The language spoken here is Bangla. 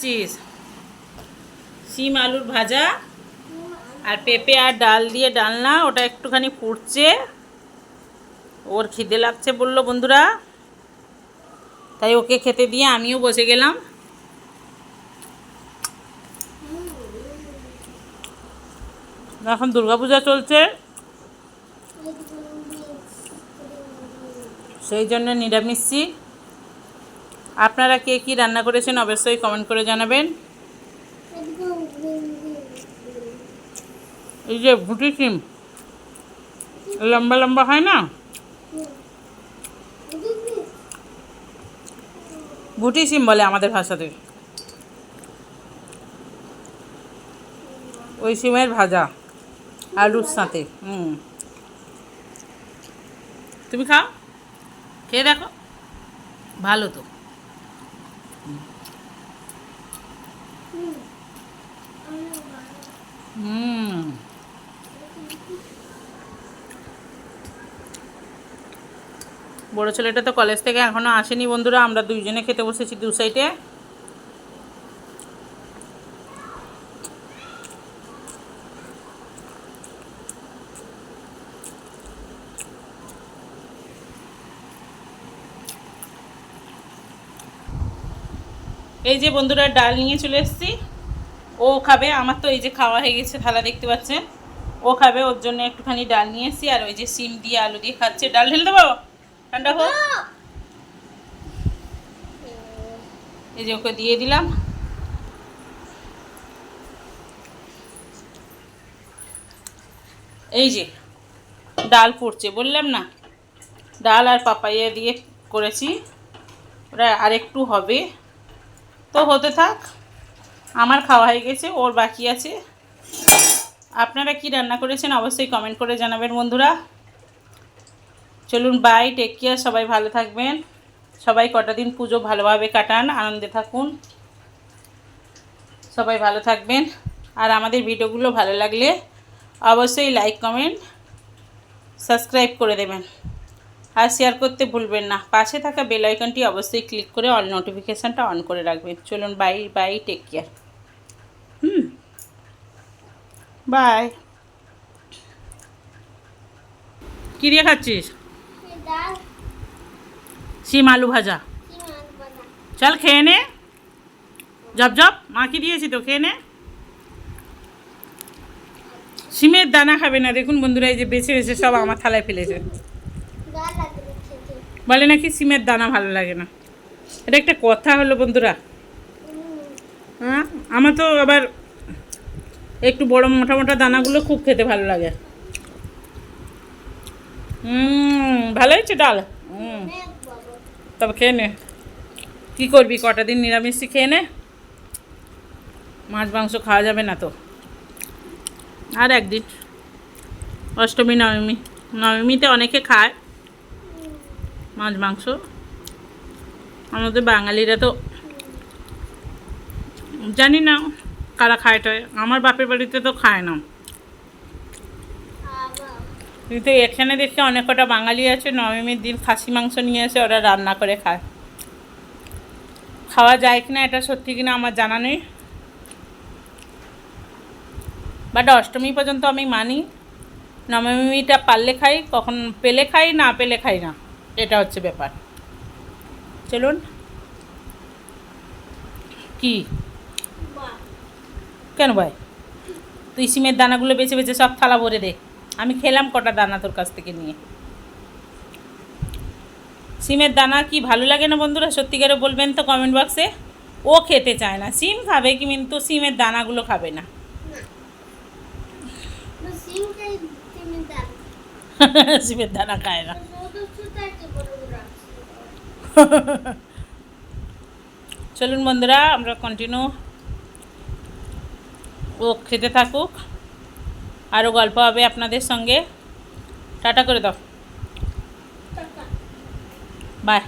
খাচ্ছিস শিম আলুর ভাজা আর পেঁপে আর ডাল দিয়ে ডালনা, ওটা একটুখানি ফুটছে। ওর খিদে লাগছে বলল বন্ধুরা। তাই ওকে খেতে দিয়ে আমিও বসে গেলাম। এখন দুর্গাপূজা চলছে। সেই জন্য নিরামিষি আপনারা কে কী রান্না করেছেন অবশ্যই কমেন্ট করে জানাবেন। এই যে ভুটি সিম, লম্বা লম্বা হয় না? ভুটি সিম বলে আমাদের ভাষাতে। ওই সিমের ভাজা, আলুর সাথে, হুম। তুমি খাও? খেয়ে দেখো। ভালো তো। বড় ছেলেটা তো কলেজ থেকে এখনও আসেনি বন্ধুরা আমরা দুইজনে খেতে বসেছি দু সাইডে এই যে বন্ধুরা, ডাল নিয়ে চলে এসেছি। ও খাবে, আমার তো এই যে খাওয়া হয়ে গেছে, থালা দেখতে পাচ্ছেন। ও খাবে, ওর জন্য একটুখানি ডাল নিয়ে এসেছি, আর ওই যে সিম দিয়ে আলু দিয়ে খাচ্ছে। ডাল ঢেলে দেবো? ঠান্ডা হোক। এই যে ওকে দিয়ে দিলাম। এই যে, ডাল পড়ছে, বললাম না? ডাল আর পাপাইয়া দিয়ে করেছি। ওটা আরেকটু হবে। তো হতে থাক, আমার খাওয়া হয়ে গেছে, ওর বাকি আছে। আপনারা কি রান্না করেছেন অবশ্যই কমেন্ট করে জানাবেন বন্ধুরা। চলুন বাই টেক কেয়ার সবাই ভালো থাকবেন। সবাই কটা দিন পুজো ভালোভাবে কাটান, আনন্দে থাকুন। সবাই ভালো থাকবেন। আর আমাদের ভিডিওগুলো ভালো লাগলে অবশ্যই লাইক কমেন্ট সাবস্ক্রাইব করে দেবেন। আর শেয়ার করতে ভুলবেন না। পাশে থাকা বেল আইকনটি অবশ্যই ক্লিক করে অল নোটিফিকেশানটা অন করে রাখবেন। চলুন bye bye take care hmm bye কী দিয়ে খাচ্ছিস? শিম আলু ভাজা। চল খেয়ে নে। জব জব মা কি দিয়েছি তো? খেয়ে নে। সিমের দানা খাবে না। দেখুন বন্ধুরা এই যে বেছে বেছে সব আমার থালায় ফেলেছে। বলে নাকি সিমের দানা ভালো লাগে না। এটা একটা কথা হলো বন্ধুরা। হ্যাঁ আমার তো আবার একটু বড় মোটা মোটা দানাগুলো খুব খেতে ভালো লাগে। ভালো হয়েছে ডাল? হুম তবে খেয়ে নে। কী করবি, কটা দিন নিরামিষই খেয়ে নে। মাছ, মাংস খাওয়া যাবে না তো। আর একদিন। অষ্টমী, নবমী। নবমীতে অনেকে খায়। মাছ, মাংস। আমাদের বাঙালিরা তো জানি না কারা খায় টায় আমার বাপের বাড়িতে তো খায় না। কিন্তু এখানে দেখে অনেক কটা বাঙালি আছে, নবমীর দিন খাসি, মাংস নিয়ে এসে ওরা রান্না করে খায়। খাওয়া যায় কিনা এটা সত্যি কিনা আমার জানা নেই। বাট অষ্টমী পর্যন্ত আমি মানি। নবমীটা পারলে খাই, কখন পেলে খাই, না পেলে খাই না। এটা হচ্ছে ব্যাপার। চলুন। কি? কেন ভাই? তুই সিমের দানাগুলো বেছে বেছে সব থালা ভরে দে। আমি খেলাম কটা দানা তোর কাছ থেকে নিয়ে। সিমের দানা কি ভালো লাগে না বন্ধুরা? সত্যিকারে বলবেন তো কমেন্ট বক্সে ও খেতে চায় না। সিম খাবে কিন্তু সিমের দানাগুলো খাবে না। সিমের দানা। খায় না। চলুন বন্ধুরা আমরা কন্টিনিউ ও খেতে থাকুক আরও গল্প হবে আপনাদের সঙ্গে। টাটা করে দাও। বাই